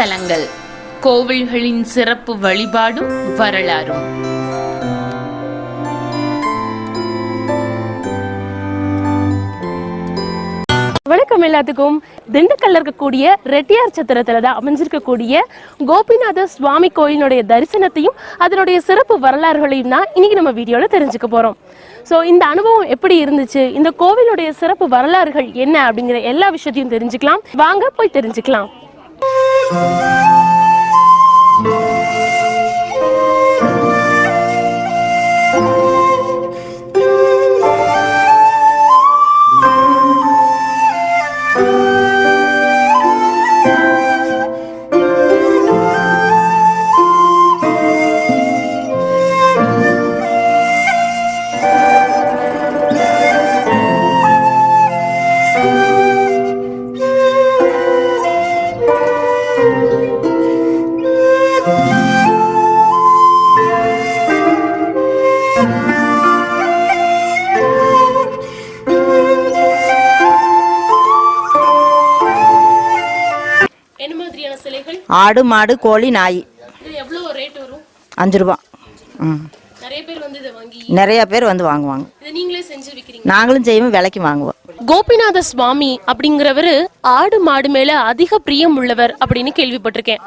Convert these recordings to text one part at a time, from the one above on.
தலங்கள். கோவில்களின் சிறப்பு வழிபாடும் வரலாறும். வணக்கம் எல்லாத்துக்கும். திண்டுக்கல்ல இருக்கக்கூடிய ரெட்டியார் சத்திரத்துல தான் அமைஞ்சிருக்கக்கூடிய கோபிநாத சுவாமி கோயிலினுடைய தரிசனத்தையும் அதனுடைய சிறப்பு வரலாறுகளையும் தான் இன்னைக்கு நம்ம வீடியோல தெரிஞ்சுக்க போறோம். ஸோ இந்த அனுபவம் எப்படி இருந்துச்சு? இந்த கோவிலுடைய சிறப்பு வரலாறுகள் என்ன அப்படிங்கிற எல்லா விஷயத்தையும் தெரிஞ்சுக்கலாம். வாங்க போய் தெரிஞ்சுக்கலாம். என்ன ஆடு மாடு கோழி நாய். அஞ்சு ரூபா. ம். நிறைய பேர் வந்து நிறைய பேர் வந்து வாங்குவாங்க. இதை நீங்களே செஞ்சு விற்கிறீங்க நாங்களும் செய்வோம் விலைக்கு வாங்குவோம். கோபிநாத சுவாமி அப்படிங்கிறவரு ஆடு மாடு மேல அதிக பிரியம் உள்ளவர் அப்படின்னு கேள்விப்பட்டிருக்கேன்.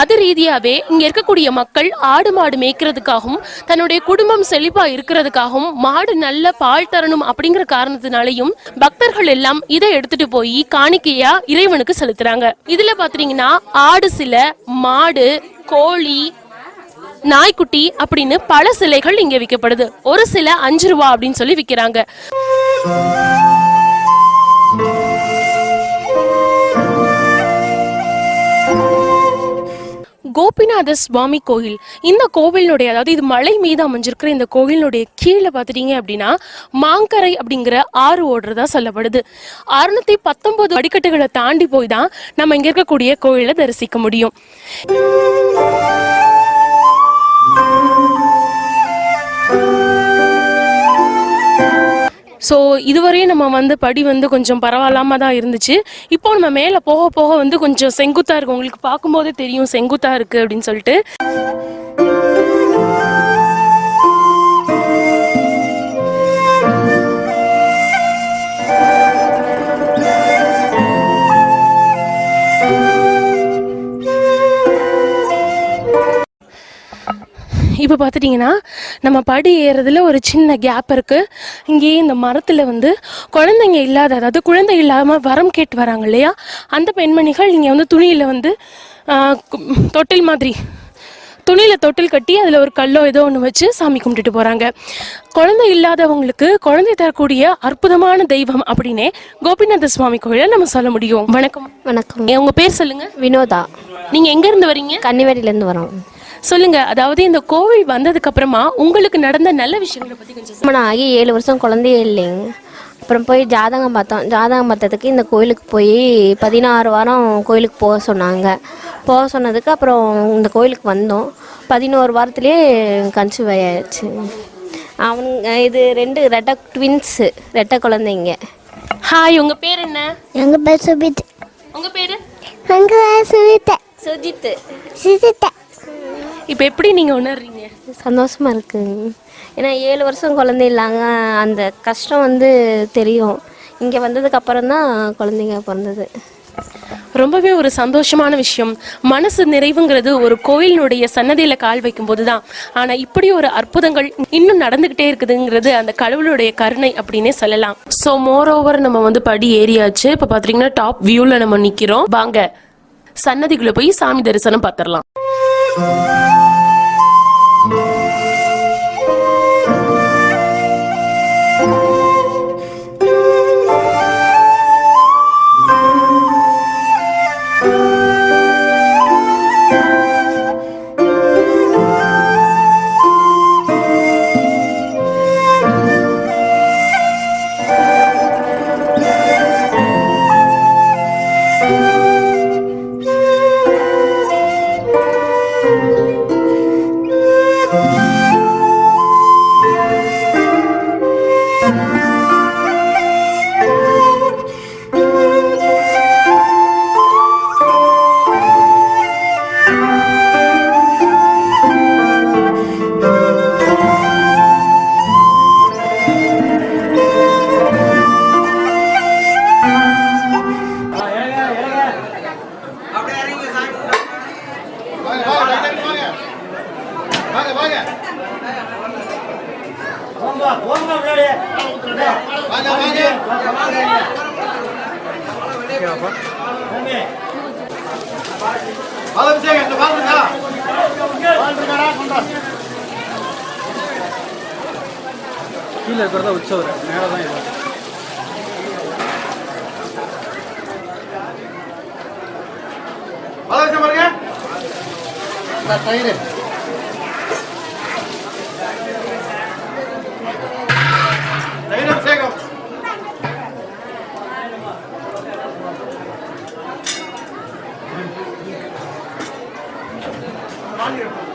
அது ரீதியாவே இங்க இருக்கக்கூடிய மக்கள் ஆடு மாடு மேய்க்கிறதுக்காகவும் தன்னுடைய குடும்பம் செழிப்பா இருக்கிறதுக்காகவும் மாடு நல்ல பால் தரணும் அப்படிங்கிற காரணத்தினாலையும் பக்தர்கள் எல்லாம் இதை எடுத்துட்டு போய் காணிக்கையா இறைவனுக்கு செலுத்துறாங்க. இதுல பாத்தீங்கன்னா ஆடு சிலை மாடு கோழி நாய்க்குட்டி அப்படின்னு பல சிலைகள் இங்க விற்கப்படுது. ஒரு சிலை அஞ்சு ரூபா அப்படின்னு சொல்லி விற்கிறாங்க. கோபிநாத சுவாமி கோயில். இந்த கோவிலினுடைய அதாவது இது மலை மீது அமைஞ்சிருக்கிற இந்த கோவிலினுடைய கீழே பார்த்துட்டீங்க அப்படின்னா மாங்கரை அப்படிங்கிற ஆறு ஓடுறதா சொல்லப்படுது. அறுநூத்தி பத்தொன்பது அடிக்கட்டுகளை தாண்டி போய் தான் நம்ம இங்க இருக்கக்கூடிய கோயிலை தரிசிக்க முடியும். ஸோ இதுவரையும் நம்ம வந்து படி வந்து கொஞ்சம் பரவாயில்லாமல் தான் இருந்துச்சு. இப்போ நம்ம மேலே போக போக வந்து கொஞ்சம் செங்குத்தாக இருக்கு. உங்களுக்கு பார்க்கும்போதே தெரியும் செங்குத்தாக இருக்குது அப்படின்னு சொல்லிட்டு. இப்போ பார்த்துட்டிங்கன்னா நம்ம படி ஏறுறதுல ஒரு சின்ன கேப் இருக்குது இங்கேயே இந்த மரத்தில் வந்து குழந்தைங்க இல்லாத அதாவது குழந்தை இல்லாமல் வரம் கேட்டு வராங்க இல்லையா? அந்த பெண்மணிகள் இங்கே வந்து துணியில் வந்து தொட்டில் மாதிரி துணியில் தொட்டில் கட்டி அதில் ஒரு கல்லோ ஏதோ ஒன்று வச்சு சாமி கும்பிட்டுட்டு போகிறாங்க குழந்தை இல்லாதவங்களுக்கு குழந்தை தரக்கூடிய அற்புதமான தெய்வம் அப்படின்னே கோபிநாத சுவாமி கோயிலை நம்ம சொல்ல முடியும். வணக்கம். வணக்கம். உங்கள் பேர் சொல்லுங்கள் வினோதா. நீங்கள் எங்கேருந்து வரீங்க? கன்னிவாடியிலேருந்து வரோம். சொல்லுங்க அதாவது இந்த கோவில் வந்ததுக்கு அப்புறமா உங்களுக்கு நடந்த நல்ல விஷயங்களை பத்தி கொஞ்சம் சொல்லுங்க. திருமணம் ஆகி ஏழு வருஷம் குழந்தையே இல்லைங்க. அப்புறம் போய் ஜாதகம் பார்த்தோம். ஜாதகம் பார்த்ததுக்கு இந்த கோயிலுக்கு போய் பதினாறு வாரம் கோயிலுக்கு போக சொன்னாங்க. போக சொன்னதுக்கு அப்புறம் இந்த கோயிலுக்கு வந்தோம். பதினோரு வாரத்துலேயே கன்சீவ் ஆயாச்சு. அவனுங்க இது ரெண்டு ரெட்டை ட்வின்ஸு ரெட்டை குழந்தைங்க. ஹாய் உங்க பேர் என்ன? எங்க பேர் சுபித் உங்க பேரு? எங்க பேர் சுபித்த சுஜித்து. சுஜித்த இப்போ எப்படி நீங்க உணர்றீங்க? சந்தோஷமாக இருக்குங்க ஏன்னா ஏழு வருஷம் குழந்தை இல்லாங்க அந்த கஷ்டம் வந்து தெரியும். இங்கே வந்ததுக்கு அப்புறம் தான் குழந்தைங்க பிறந்தது. ரொம்பவே ஒரு சந்தோஷமான விஷயம். மனசு நிறைவுங்கிறது ஒரு கோயிலினுடைய சன்னதியில கால் வைக்கும்போது தான் ஆனா இப்படி ஒரு அற்புதங்கள் இன்னும் நடந்துகிட்டே இருக்குதுங்கிறது அந்த கடவுளுடைய கருணை அப்படின்னே சொல்லலாம். ஸோ மோர் ஓவர் நம்ம வந்து படி ஏறியாச்சு. இப்போ பாத்தீங்கன்னா டாப் வியூல நம்ம நிக்கிறோம். வாங்க சன்னதிக்குள்ள போய் சாமி தரிசனம் பார்த்துடலாம் Música கீழே இருக்கிறதா உற்சவர் மேலே தான் இது. இப்போ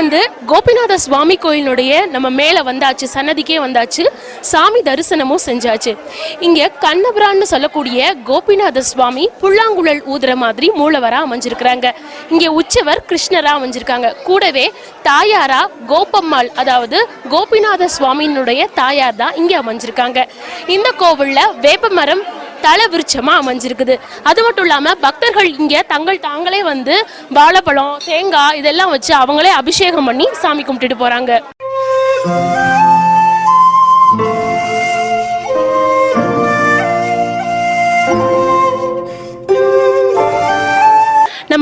வந்து கோபிநாத சுவாமி கோயிலுடைய நம்ம மேலே வந்தாச்சு சன்னதிக்கே வந்தாச்சு சாமி தரிசனமும் செஞ்சாச்சு. இங்கே கண்ணபுரான்னு சொல்லக்கூடிய கோபிநாத சுவாமி புல்லாங்குழல் ஊதுற மாதிரி மூலவராக அமைஞ்சிருக்கிறாங்க. இங்கே உச்சவர் கிருஷ்ணராக அமைஞ்சிருக்காங்க. கூடவே தாயாரா கோபம்மாள் அதாவது கோபிநாத சுவாமியினுடைய தாயார் தான் இங்கே அமைஞ்சிருக்காங்க. இந்த கோவிலில் வேப்பமரம் தலை விருட்சமாக அமைஞ்சிருக்குது. அது மட்டும் இல்லாமல் பக்தர்கள் இங்கே தங்கள் தாங்களே வந்து வாழைப்பழம் தேங்காய் இதெல்லாம் வச்சு அவங்களே அபிஷேகம் பண்ணி சாமி கும்பிட்டுட்டு போகிறாங்க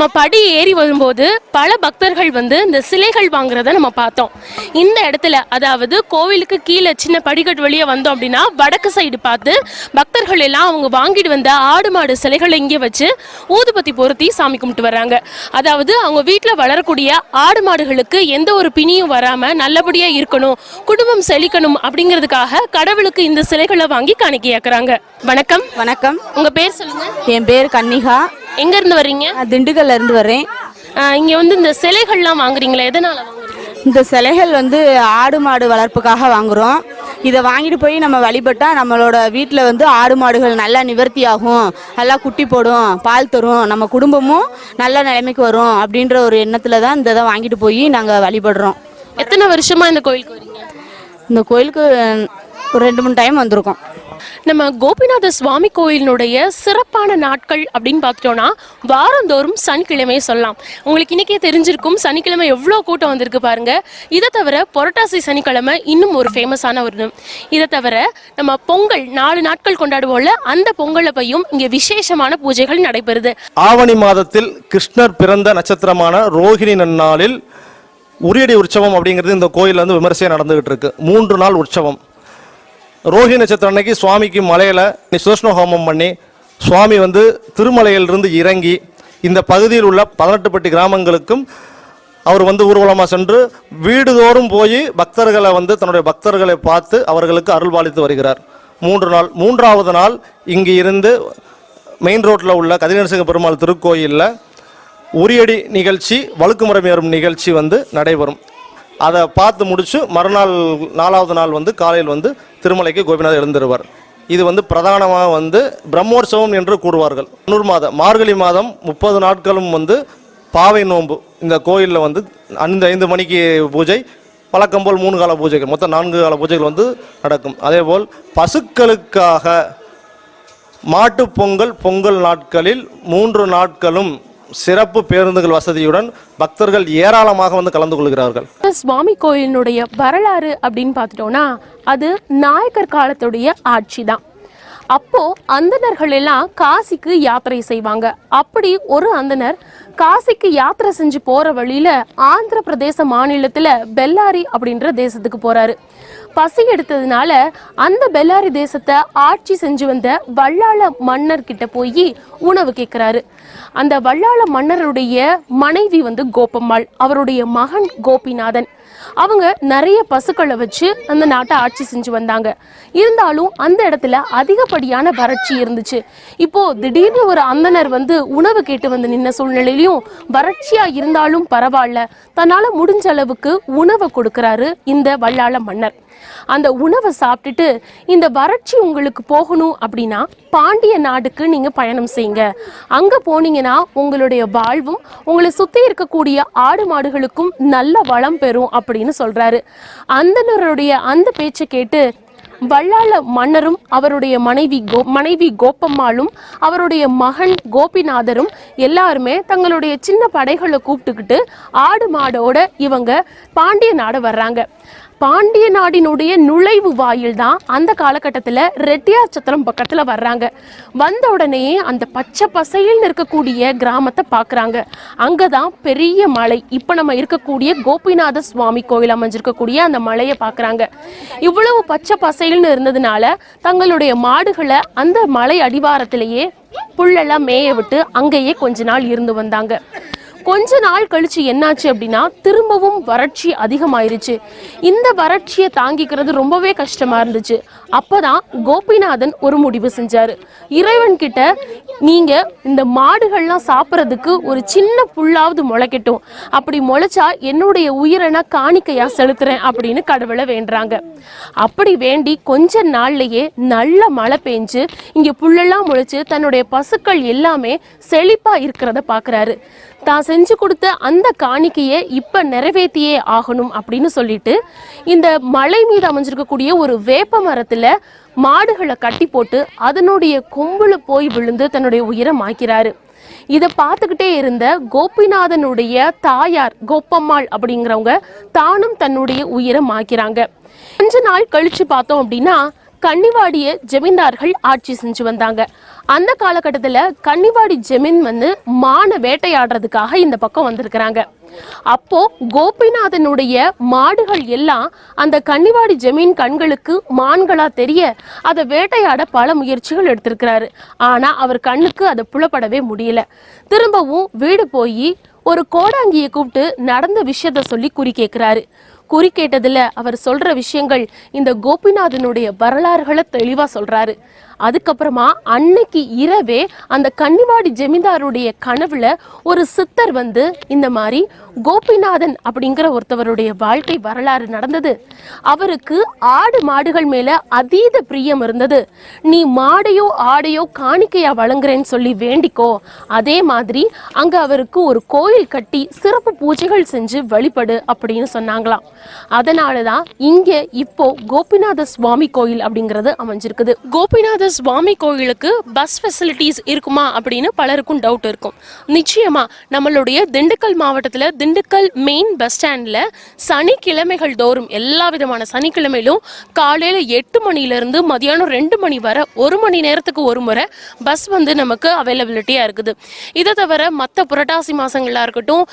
நம்ம படி ஏறி வரும்போது பல பக்தர்கள் வந்து இந்த சிலைகள் வாங்குறத நம்ம பார்த்தோம். இந்த இடத்துல அதாவது கோவிலுக்கு கீழே சின்ன படிக்கட்டு வழியா வந்தோம் அப்படின்னா வடக்கு சைடு பார்த்து பக்தர்கள் எல்லாம் அவங்க வாங்கிட்டு வந்த ஆடு மாடு சிலைகளை இங்கே வச்சு ஊதுபத்தி பொருத்தி சாமி கும்பிட்டு வர்றாங்க. அதாவது அவங்க வீட்டில் வளரக்கூடிய ஆடு மாடுகளுக்கு எந்த ஒரு பிணியும் வராம நல்லபடியா இருக்கணும் குடும்பம் செழிக்கணும் அப்படிங்கிறதுக்காக கடவுளுக்கு இந்த சிலைகளை வாங்கி காணிக்கையாக்குறாங்க. வணக்கம். வணக்கம். உங்க பேர் சொல்லுங்க. என் பேர் கன்னிகா. எங்க இருந்து வர்றீங்க? திண்டுக்கல்ல இருந்து வர்றேன். ஆஹ் இங்க வந்து இந்த சிலைகள்லாம் வாங்குறீங்களா? எதனால இந்த சிலைகள் வந்து ஆடு மாடு வளர்ப்புக்காக வாங்குறோம். இதை வாங்கிட்டு போய் நம்ம வழிபட்டா நம்மளோட வீட்டில் வந்து ஆடு மாடுகள் நல்லா நிவர்த்தி ஆகும். நல்லா குட்டி போடும் பால் தரும். நம்ம குடும்பமும் நல்ல நிலைமைக்கு வரும் அப்படின்ற ஒரு எண்ணத்தில் தான் இந்த இதை வாங்கிட்டு போய் நாங்கள் வழிபடுறோம். எத்தனை வருஷமா இந்த கோயிலுக்கு வரீங்க இந்த கோயிலுக்கு ஒரு ரெண்டு மூணு டைம் வந்திருக்கோம். நம்ம கோபிநாத சுவாமி கோயிலினுடைய சிறப்பான நாட்கள் அப்படின்னு பார்த்துட்டோம்னா வாரந்தோறும் சனிக்கிழமை சொல்லலாம். உங்களுக்கு இன்னைக்கே தெரிஞ்சிருக்கும் சனிக்கிழமை எவ்வளோ கூட்டம் வந்திருக்கு பாருங்க. இதை தவிர புரட்டாசி சனிக்கிழமை இன்னும் ஒரு ஃபேமஸான ஒரு. இதை தவிர நம்ம பொங்கல் நாலு நாட்கள் கொண்டாடுவோம்ல அந்த பொங்கலப்பையும் இங்கே விசேஷமான பூஜைகள் நடைபெறுது. ஆவணி மாதத்தில் கிருஷ்ணர் பிறந்த நட்சத்திரமான ரோஹிணி நன்னாளில் உரியடி உற்சவம் அப்படிங்கிறது இந்த கோயிலில் வந்து விமர்சையாக நடந்துகிட்டு இருக்கு. மூன்று நாள் உற்சவம். ரோஹி நட்சத்திரம் அன்னைக்கு சுவாமிக்கு மலையில் சுதர்ஷ்ண ஹோமம் பண்ணி சுவாமி வந்து திருமலையிலிருந்து இறங்கி இந்த பகுதியில் உள்ள பதினெட்டுப்பட்டி கிராமங்களுக்கும் அவர் வந்து ஊர்வலமாக சென்று வீடுதோறும் போய் பக்தர்களை வந்து தன்னுடைய பக்தர்களை பார்த்து அவர்களுக்கு அருள்பாலித்து வருகிறார். மூன்று நாள் மூன்றாவது நாள் இங்கு இருந்து மெயின் ரோட்டில் உள்ள கதிரநரசிங்க பெருமாள் திருக்கோயிலில் உரியடி நிகழ்ச்சி வழுக்குமரம் ஏறும் நிகழ்ச்சி வந்து நடைபெறும். அதை பார்த்து முடித்து மறுநாள் நாலாவது நாள் வந்து காலையில் வந்து திருமலைக்கு கோபிநாதர் எழுந்திருவார். இது வந்து பிரதானமாக வந்து பிரம்மோற்சவம் என்று கூறுவார்கள். நூறு மாதம் மார்கழி மாதம் முப்பது நாட்களும் வந்து பாவை நோன்பு. இந்த கோயிலில் வந்து ஐந்து ஐந்து மணிக்கு பூஜை வழக்கம் போல் மூணு கால பூஜைகள் மொத்தம் நான்கு கால பூஜைகள் வந்து நடக்கும். அதேபோல் பசுக்களுக்காக மாட்டுப் பொங்கல் பொங்கல் நாட்களில் மூன்று நாட்களும் சிறப்பு பேருந்துகள் வசதியுடன் பக்தர்கள் ஏராளமாக வந்து கலந்து கொள்கிறார்கள். சுவாமி கோயிலினுடைய வரலாறு அப்படின்னு பார்த்துட்டோம்னா அது நாயக்கர் காலத்துடைய ஆட்சி தான் அப்போ அந்தனர்கள் எல்லாம் காசிக்கு யாத்திரை செய்வாங்க. அப்படி ஒரு அந்தனர் காசிக்கு யாத்திரை செஞ்சு போற வழியில ஆந்திர பிரதேச மாநிலத்துல பெல்லாரி அப்படின்ற தேசத்துக்கு போறாரு. பசி எடுத்ததுனால அந்த பெல்லாரி தேசத்தை ஆட்சி செஞ்சு வந்த வல்லாள மன்னர் கிட்ட போய் உணவு கேட்கிறாரு அந்த வல்லாள மன்னருடைய மனைவி வந்து கோபம்மாள் அவருடைய மகன் கோபிநாதன். அவங்க நிறைய பசுக்களை வச்சு அந்த நாட்டை ஆட்சி செஞ்சு வந்தாங்க. இருந்தாலும் அந்த இடத்துல அதிகப்படியான வறட்சி இருந்துச்சு. இப்போ திடீர்னு ஒரு அந்தனர் வந்து உணவு கேட்டு வந்து நின்ன சூழ்நிலையிலையும் வறட்சியா இருந்தாலும் பரவாயில்ல. தன்னால முடிஞ்ச அளவுக்கு உணவை கொடுக்கிறாரு இந்த வல்லாள மன்னர். அந்த உணவை சாப்பிட்டுட்டு இந்த வறட்சி உங்களுக்கு போகணும் அப்படின்னா பாண்டிய நாடுக்கு நீங்க பயணம் செய்யுங்க. அங்க போனீங்கன்னா உங்களுடைய வாழ்வும் உங்களை சுத்தி இருக்கக்கூடிய ஆடு மாடுகளுக்கும் நல்ல வளம் பெறும் அப்படின்னு சொல்றாரு. அந்தனருடைய அந்த பேச்சை கேட்டு வல்லாள மன்னரும் அவருடைய மனைவி கோ மனைவி கோப்பம்மாளும் அவருடைய மகன் கோபிநாதரும் எல்லாருமே தங்களுடைய சின்ன படைகளை கூப்பிட்டுக்கிட்டு ஆடு மாடோட இவங்க பாண்டிய நாடு வர்றாங்க. பாண்டிய நாடினுடைய நுழைவு வாயில் தான் அந்த காலகட்டத்தில் ரெட்டியார் சத்திரம் பக்கத்தில் வர்றாங்க. வந்த உடனே அந்த பச்சை பசையில் இருக்கக்கூடிய கிராமத்தை பார்க்குறாங்க. அங்கே தான் பெரிய மலை. இப்போ நம்ம இருக்கக்கூடிய கோபிநாத சுவாமி கோயில் அமைஞ்சிருக்கக்கூடிய அந்த மலையை பார்க்குறாங்க. இவ்வளவு பச்சை பசைல்னு இருந்ததுனால தங்களுடைய மாடுகளை அந்த மலை அடிவாரத்திலேயே புல்லெல்லாம் மேய விட்டு அங்கேயே கொஞ்ச நாள் இருந்து வந்தாங்க. கொஞ்ச நாள் கழிச்சு என்னாச்சு அப்படின்னா திரும்பவும் வறட்சி அதிகமாயிருச்சு. இந்த வறட்சியை தாங்கிக்கிறது ரொம்பவே கஷ்டமா இருந்துச்சு. அப்பதான் கோபிநாதன் ஒரு முடிவு செஞ்சாரு. இறைவன் கிட்ட நீங்க இந்த மாடுகள்லாம் சாப்பிட்றதுக்கு ஒரு சின்ன புல்லாவது முளைக்கட்டும். அப்படி முளைச்சா என்னுடைய உயிரை நான் காணிக்கையா செலுத்துறேன் அப்படின்னு கடவுளை வேண்டுறாங்க. அப்படி வேண்டி கொஞ்ச நாள்லயே நல்ல மழை பெஞ்சு இங்க புல்லெல்லாம் முளைச்சு தன்னுடைய பசுக்கள் எல்லாமே செழிப்பா இருக்கிறத பாக்குறாரு. தான் செஞ்சு கொடுத்த அந்த காணிக்கையை இப்போ நிறைவேற்றியே ஆகணும் அப்படின்னு சொல்லிட்டு இந்த மலை மீது அமைஞ்சிருக்கக்கூடிய ஒரு வேப்ப மரத்தில் மாடுகளை கட்டி போட்டு அதனுடைய கொம்புல போய் விழுந்து தன்னுடைய உயிரை மாய்க்கிறாரு. இதை பார்த்துக்கிட்டே இருந்த கோபிநாதனுடைய தாயார் கோப்பம்மாள் அப்படிங்கிறவங்க தானும் தன்னுடைய உயிரை மாய்க்கிறாங்க. கொஞ்ச நாள் கழிச்சு பார்த்தோம் அப்படின்னா கன்னிவாடிய ஜமீன்தார்கள் ஆட்சி செஞ்சு வந்தாங்க. அந்த காலகட்டத்தில் கன்னிவாடி ஜெமீன் வந்து மானை வேட்டையாடுறதுக்காக இந்த பக்கம் வந்திருக்கிறாங்க. அப்போ கோபிநாதனுடைய மாடுகள் எல்லாம் அந்த கன்னிவாடி ஜமீன் கண்களுக்கு மான்களா தெரிய அதை வேட்டையாட பல முயற்சிகள் எடுத்திருக்கிறாரு. ஆனா அவர் கண்ணுக்கு அதை புலப்படவே முடியல. திரும்பவும் வீடு போய் ஒரு கோடாங்கியை கூப்பிட்டு நடந்த விஷயத்த சொல்லி குறி கேட்கிறாரு குறி கேட்டதுல அவர் சொல்ற விஷயங்கள் இந்த கோபிநாதனுடைய வரலாறுகளை தெளிவா சொல்றாரு. அதுக்கப்புறமா அன்னைக்கு இரவே அந்த கன்னிவாடி ஜமீன்தாருடைய கனவுல ஒரு சித்தர் வந்து இந்த மாதிரி கோபிநாதன் அப்படிங்கிற ஒருத்தவருடைய வாழ்க்கை வரலாறு நடந்தது. அவருக்கு ஆடு மாடுகள் மேல அதீத பிரியம் இருந்தது. நீ மாடையோ ஆடையோ காணிக்கையா வழங்குறேன்னு சொல்லி வேண்டிக்கோ. அதே மாதிரி அங்க அவருக்கு ஒரு கோயில் கட்டி சிறப்பு பூஜைகள் செஞ்சு வழிபடு அப்படின்னு சொன்னாங்களாம். அதனாலதான் இங்க இப்போ கோபிநாத சுவாமி கோயில் அப்படிங்கிறது அமைஞ்சிருக்குது. கோபிநாத சுவாமி கோயிலுக்கு பஸ் ஃபெசிலிட்டிஸ் இருக்குமா அப்படின்னு பலருக்கும் டவுட் இருக்கும். நிச்சயமாக நம்மளுடைய திண்டுக்கல் மாவட்டத்தில் திண்டுக்கல் மெயின் பஸ் ஸ்டாண்டில் சனிக்கிழமைகள் தோறும் எல்லா விதமான சனிக்கிழமையிலும் காலையில் எட்டு மணியிலேருந்து மதியானம் ரெண்டு மணி வரை ஒரு மணி நேரத்துக்கு ஒரு முறை பஸ் வந்து நமக்கு அவைலபிலிட்டியாக இருக்குது. இதை தவிர மற்ற புரட்டாசி மாதங்களாக இருக்கட்டும்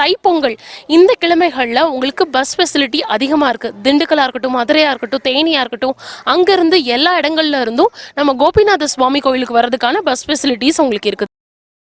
தைப்பொங்கல் இந்த கிழமைகளில் உங்களுக்கு பஸ் ஃபெசிலிட்டி அதிகமாக இருக்குது திண்டுக்கலாக இருக்கட்டும் மதுரையாக இருக்கட்டும் தேனியாக இருக்கட்டும் அங்கேருந்து எல்லா இடங்கள்ல இருந்தும் நம்ம கோபிநாத சுவாமி கோயிலுக்கு வர்றதுக்கான பஸ் ஃபெசிலிட்டிஸ் உங்களுக்கு இருக்குது.